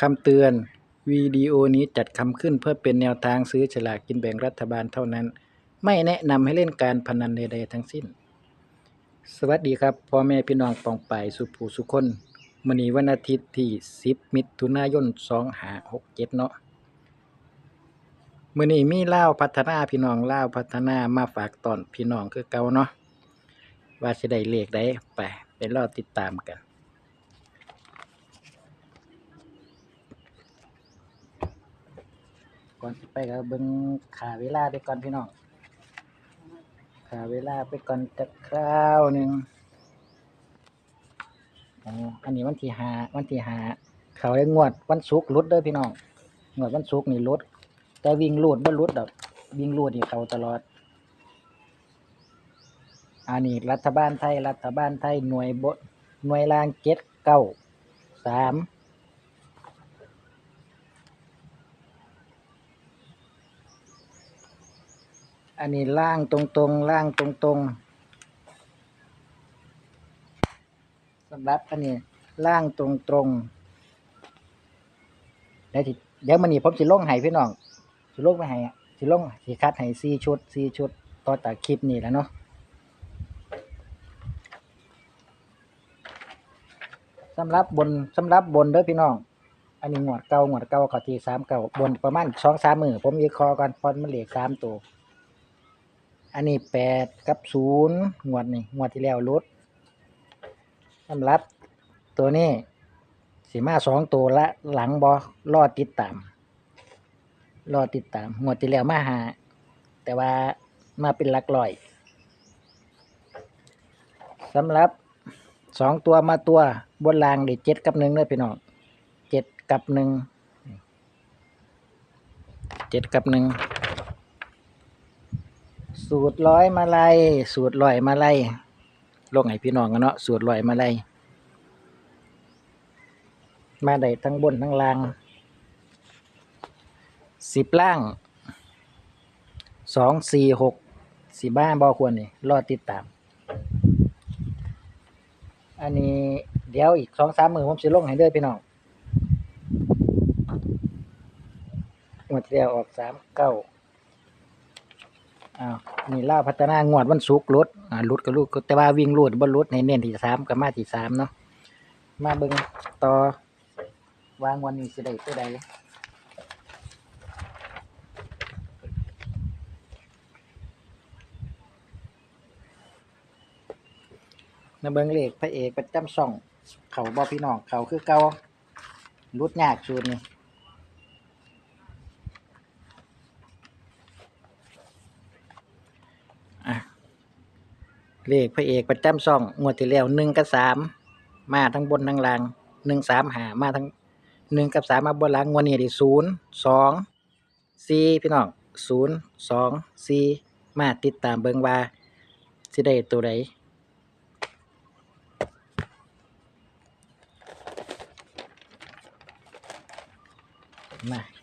คำเตือนวิดีโอนี้จัดทำขึ้นเพื่อเป็นแนวทางซื้อฉลากกินแบ่งรัฐบาลเท่านั้น ไม่แนะนำให้เล่นการพนันใดๆทั้งสิ้น สวัสดีครับพ่อแม่พี่น้องปองป่ายสุภูสุคนมื้อนี้วันอาทิตย์ที่ 10 มิถุนายน2567 เนาะมื้อนี้มีเล่าพัฒนาพี่น้องเล่าพัฒนามาฝากตอนพี่น้องคือเก่าเนาะว่าสิได้เลขใดไปไปรอติดตามกัน ก่อนสิไปก็เบิ่งขาเวลาไปก่อนพี่น้องขาเวลาไปก่อนจักคราวหนึ่งอ๋ออันนี้วันที่ห้าวันที่ห้าเขาได้งวดวันศุกร์ลดเด้อพี่น้องงวดวันศุกร์นี่ลดแต่วิ่งลูดบ่ลุดดอกวิ่งลูดนี่เขาตลอดอันนี้รัฐบาลไทย รัฐบาลไทยหน่วยบหน่วยรางเจ็ดเก้าสาม อันนี้ล่างตรงๆ ล่างตรงๆสำหรับอันนี้ล่างตรงๆเดี๋ยวสิเดี๋ยวมันนี่ผมสิลงให้พี่น้องสิลงไปให้อะสิลงสิคัดให้สี่ชุดสี่ชุดต่อจากคลิปนี้แล้วเนาะสำหรับบนสำหรับบนเด้อพี่น้อง อันนี้หงวดเก่าหงวดเก่าขาที่สามเก่าบนประมาณสองสามมือผมวิเคราะห์ก่อนพอมันเหลือสามตัว อันนี้แปดกับศูนย์งวดนี่งวดที่แล้วลดสำหรับตัวนี้สีมาสองตัวละหลังบอรอดติดตาม รอติดตาม งวดที่แล้วมาหา แต่ว่ามาเป็นหลักร้อยสำหรับสองตัวมาตัวบนรางเด็ดเจ็ดกับหนึ่งเลยพี่น้องเจ็ดกับหนึ่งเจ็ดกับหนึ่ง สูตรร้อยมาลัย สูตรลอยมาลัยลงให้พี่น้องกันเนาะ สูตรลอยมาลัย มาได้ทั้งบนทั้งล่าง สิบล่าง สองสี่หก สี่บ้าบอควรนี่รอติดตาม อันนี้เดี๋ยวอีกสองสามมือผมจะลงให้เด้อพี่น้องหมดเดียวออกสามเก้า อ้าวนี่ล่าพัฒนางวดวันศุกร์ลดอ่าลดก็ลดแต่ว่าวิ่งลดบ่ลดในเน้นที่สามกับมาที่สามเนาะมาเบิ่งต่อวางวันนี้สิได้ตัวใดมาเบิงเลขพระเอกประจำช่อง เขาบ่พี่น้องเขาคือเก่าลุดยากสูตรนี่ เลขพระเอกประจำช่องงวดที่แล้วหนึ่งกับสามมาทั้งบนทั้งล่างหนึ่งสามหามาทั้งหนึ่งกับสามมาบนล่างงวดนี้ที่ศูนย์สองสี่พี่น้องศูนย์สองสี่มาติดตามเบิงว่าสิได้ตัวใดมา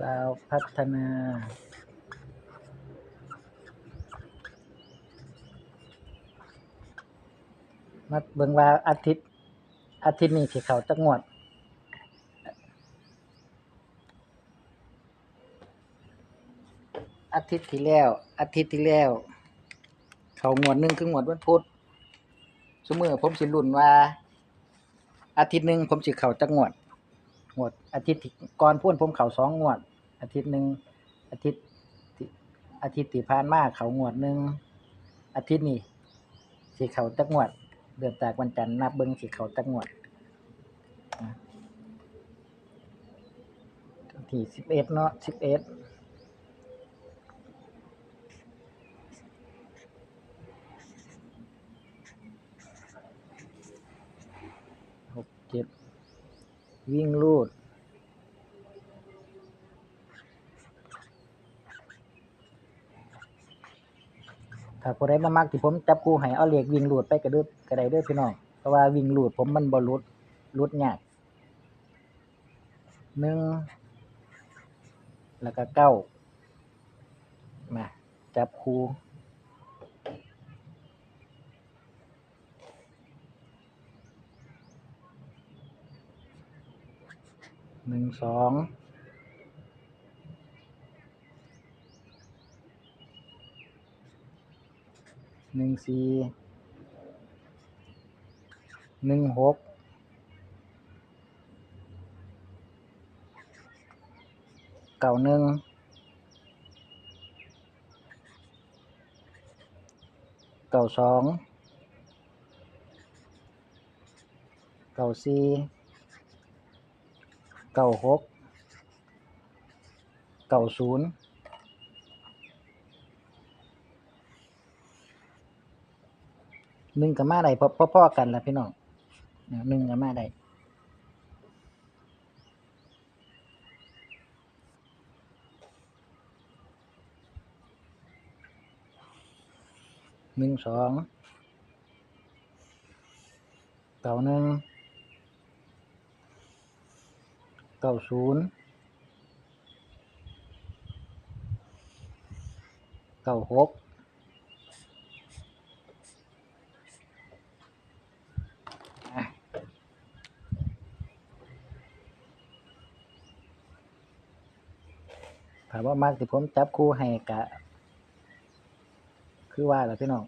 เราวพัฒนามาเบิ่งว่าอาทิตย์อาทิตย์นี้ที่เขาจักงวด อาทิตย์ที่แล้ว อาทิตย์ที่แล้ว เขางวดหนึ่งคืองวดวันพุธสมมือผมสิรุ่นว่า อาทิตย์หนึ่งผมสิเขาจักงวด งวดอาทิตย์ก่อนพูนผมเขาสองงวด อาทิตย์หนึ่งอาทิตย์อาทิตย์ที่ผ่านมาเขางวดหนึ่งอาทิตย์นี้สิเขาจักงวด เดือนจากวันจันทร์นับเบิ้งสิเขาจักงวดที่สิบเอ็ดเนาะสิบเอ็ดหกเจ็ด วิ่งลูด ถ้าผู้ใดบ่มากที่ผมจับคู่ให้เอาเหล็กวิ่งลูดไปกระดึบกระไดเด้วยพี่น้องเพราะว่าวิ่งลูดผมมันบอลุดลุดยากหนึ่งแล้วก็เก้ามาจับคู่ หนึ่งสองหนึ่งสี่หนึ่งหกเก้าหนึ่งเก้าสองเก้าสี่ เก้าหกเก้าศูนย์หนึ่งกับมาได้พอพ่อๆกันล่ะพี่น้องหนึ่งกับมาได้หนึ่งสองเก้าหนึ่ง เก้าศูนย์เก้าหกถามว่ามากที่ผมจับคู่ให้กะ คือว่าแหละพี่น้อง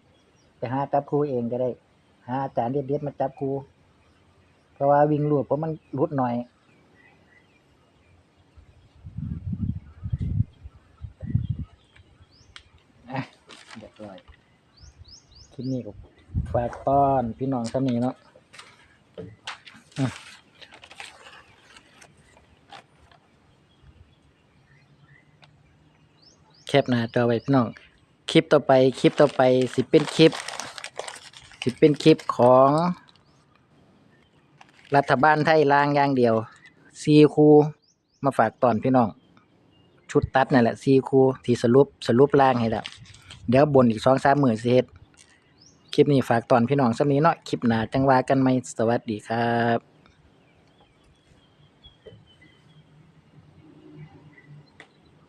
ไปหาจับคู่เองก็ได้ หาอาจารย์เด็ดๆมาจับคู่ เพราะว่าวิ่งลูดผมมันรุดหน่อย อะเร้อยคลิปนี้ก็ฝากต้อนพี่น้องท่านนี้เนาะอะแคปหน้าจอไว้พี่น้อง คลิปต่อไปคลิปต่อไปสิเป็นคลิป สิเป็นคลิปของ รัฐบาลไทยล่างอย่างเดียวซีคูมาฝากตอนพี่น้อง ชุดตัดนั่นแหละซีคูที่สรุปสรุปล่างให้แล้ว เดี๋ยวบนอีกสองสามหมื่นสิเฮ็ดคลิปนี้ฝากตอนพี่น้องสักนี้เนาะคลิปหนาจังว่ากันไหมสวัสดีครับ